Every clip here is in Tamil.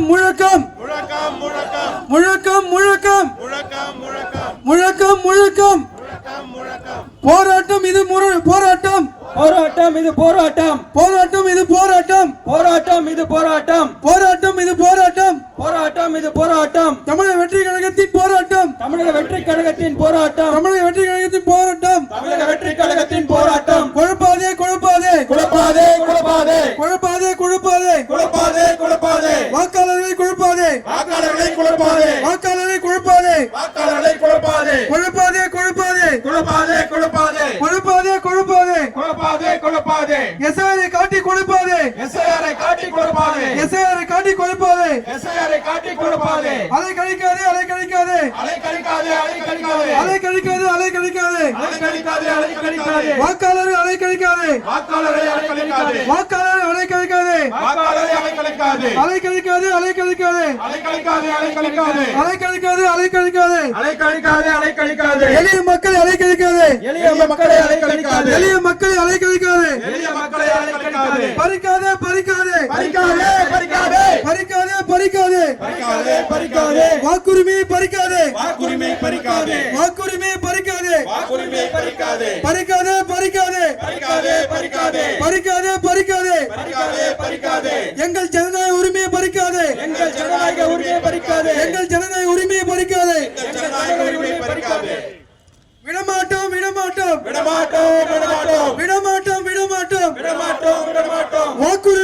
முழக்கம் முழக்கம். முழக்கம் முழக்கம். முழக்கம் முழக்கம். போராட்டம் இது போராட்டம். போராட்டம் இது போராட்டம். போராட்டம் இது போராட்டம். போராட்டம் இது போராட்டம். போராட்டம் இது போராட்டம். போராட்டம் இது போராட்டம். தமிழக வெற்றி கழகத்தின் போராட்டம். தமிழக வெற்றி கழகத்தின் போராட்டம். தமிழக வெற்றி கழகத்தின் போராட்டம். தமிழக வெற்றி கழகத்தின் போராட்டம். குழப்பாதே குழப்பாதே. குழப்பாதே குழப்பாதே. குழப்பா வாக்காளரை குழப்பாதே. வாக்காளர்களை குழப்பாதே. குழப்பாதே குழப்பாதே. குழப்பாதே குழப்பாதே. குழப்பாதே குழப்பாதே. குழப்பாதே குழப்பாதே. எஸ்ஐஆரை காட்டி குழப்பாதே. எஸ்ஐஆரை காட்டி குழப்பாதே. எஸ்ஐஆரை காட்டி எஸ்ஐஆரை காட்டி குழப்பாதே அலை கழிக்காதே அலை கழிக்காதே அலை கழிக்காதே அலை கழிக்காதே அலை கழிக்காதே அலை கழிக்காதே அலை கழிக்காதே அலை கழிக்காதே வாக்காளரை அலை கழிக்காதே வாக்காளரை அலை கழிக்காதே வாக்காளரை அலை கழிக்காதே வாக்காளரை அலை கழிக்காதே அலை கழிக்காதே அலை கழிக்காதே அலை கழிக்காதே அலை கழிக்காதே அலை கழிக்காதே அலை கழிக்காதே அலை கழிக்காதே அலை கழிக்காதே எளிய மக்களை அலை கழிக்காதே எளிய மக்களை அலை கழிக்காதே எளிய மக்களை அலை கழிக்காதே எளிய மக்களை அலை கழிக்காதே பறிக்காதே பறிக்காதே பறிக்காதே பறிக்காதே. பறிக்காதே பறிக்காதே. வாக்குரிமையை பறிக்காதே. வாக்குரிமை பறிக்காதே. வாக்குரிமையை பறிக்காதே. வாக்குரிமை பறிக்காதே. பறிக்காதே பறிக்காதே. பறிக்காதே பறிக்காதே. பறிக்காதே பறிக்காதே. பறிக்காதே பறிக்காதே. எங்கள் ஜனநாயக உரிமையை பறிக்காதே. எங்கள் ஜனநாயக உரிமையை பறிக்காதே. எங்கள் ஜனநாயக உரிமையை பறிக்காதே. ஜனநாயக உரிமை பறிக்காதே. விடமாட்டோம் விடமாட்டோம். விடமாட்டோம் விடமாட்டோம். விடமாட்டோம் விடமாட்டோம். விடமாட்டோம் விடமாட்டோம். வாக்குரிமை வாக்குரிமையை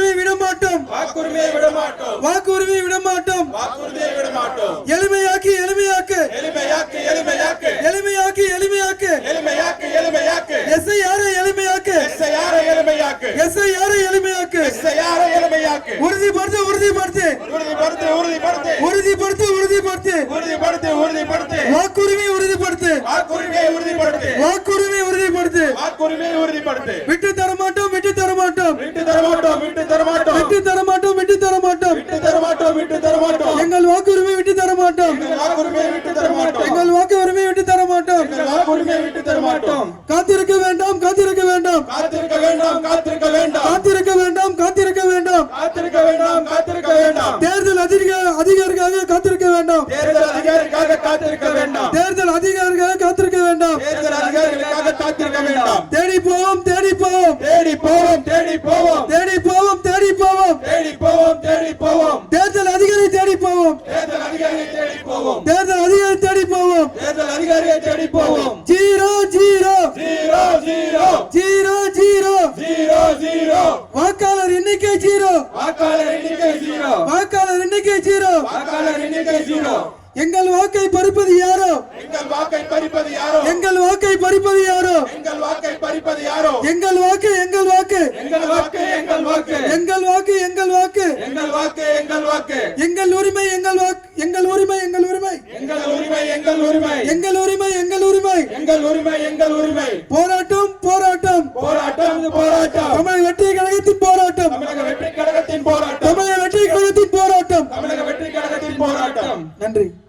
விடமாட்டோம் வாக்குரிமை விடமாட்டோம் வாக்குறுதியை விடமாட்டோம் எளிமையாக்கி எளிமையாக்கு. எளிமையாக்கு எளிமையாக்கு. எளிமையாக்கி எளிமையாக்கு. எளிமையாக்கு எளிமையாக்கு. எஸ்ஐ யாரை எளிமையாக்கு. எஸ்ஐ யாரை எளிமையாக்கு. எஸ்ஐ யாரை எளிமையாக்கு. எஸ்ஐ யாரை எளிமையாக்கு. உறுதிப்படுத்து உறுதிப்படுத்து. உறுதிப்படுத்து உறுதிப்படுத்து. உறுதிப்படுத்து உறுதிப்படுத்து. உறுதிப்படுத்து உறுதிப்படுத்து. வாக்குரிமை உறுதிப்படுத்து. வாக்குரிமையை உறுதிப்படுத்து. வாக்குரிமை உறுதிப்படுத்து. வாக்குரிமையை உறுதிப்படுத்து. விட்டு தர மாட்டோம் விட்டு தர மாட்டோம் விட்டு தரமாட்டோம் விட்டு தரமாட்டோம் விட்டு தர மாட்டோம் விட்டு தர மாட்டோம் விட்டு தரமாட்டோம் விட்டு தரமாட்டோம் எங்கள் வாக்குரிமை விட்டு விட்டு தரமாட்டோம் எங்கள் வாக்குரிமை விட்டு தர மாட்டோம் எங்கள் வாக்குரிமையை விட்டு தரமாட்டோம் காத்திருக்க வேண்டாம் காத்திருக்க வேண்டாம் காத்திருக்க வேண்டாம் காத்திருக்க வேண்டாம் காத்திருக்க வேண்டாம் காத்திருக்க வேண்டாம் காத்திருக்க வேண்டாம் காத்திருக்க வேண்டாம் தேர்தல் அதிக அதிகாரிக்காக காத்திருக்க வேண்டாம் தேர்தல் அதிகாரிக்காக காத்திருக்க வேண்டாம் தேர்தல் அதிகாரிக்காக காத்திருக்க வேண்டாம் தேர்தல் அதிகாரிகளுக்காக காத்திருக்க வேண்டாம் தேடி போவோம் தேடி போவோம் தேடி போவோம் தேடி போவோம் தேடி போவோம் தேடி போவோம் தேடி போவோம் தேர்தல் அதிகாரி தேடி போவோம் தேர்தல் அதிகாரியை தேடி போவோம். தேர்தல் அதிகாரி தேடி போவோம். தேர்தல் அதிகாரியை தேடி போவோம். Zero zero. Zero zero. Zero zero. Zero zero. வாக்காளர் எண்ணிக்கை ஜீரோ. வாக்காளர் எண்ணிக்கை ஜீரோ. வாக்காளர் எண்ணிக்கை ஜீரோ. வாக்காளர் எண்ணிக்கை ஜீரோ. எங்கள் வாக்கை பறிப்பது யாரோ? எங்கள் வாக்கை பறிப்பது யாரோ? எங்கள் வாக்கை பறிப்பது யாரோ? எங்கள் வாக்கை பறிப்பது யாரோ? எங்கள் வாக்கு எங்கள் வாக்கு. எங்கள் வாக்கு எங்கள் வாக்கு எங்கள் வாக்கு. எங்கள் வாக்கு எங்கள் வாக்கு. எங்கள் உரிமை எங்கள் வாக்கு. எங்கள் உரிமை எங்கள் உரிமை. எங்கள் உரிமை எங்கள் உரிமை. எங்கள் உரிமை எங்கள் உரிமை. எங்கள் உரிமை எங்கள் உரிமை. போராட்டம் போராட்டம். போராட்டம் போராட்டம். தமிழ் வெற்றி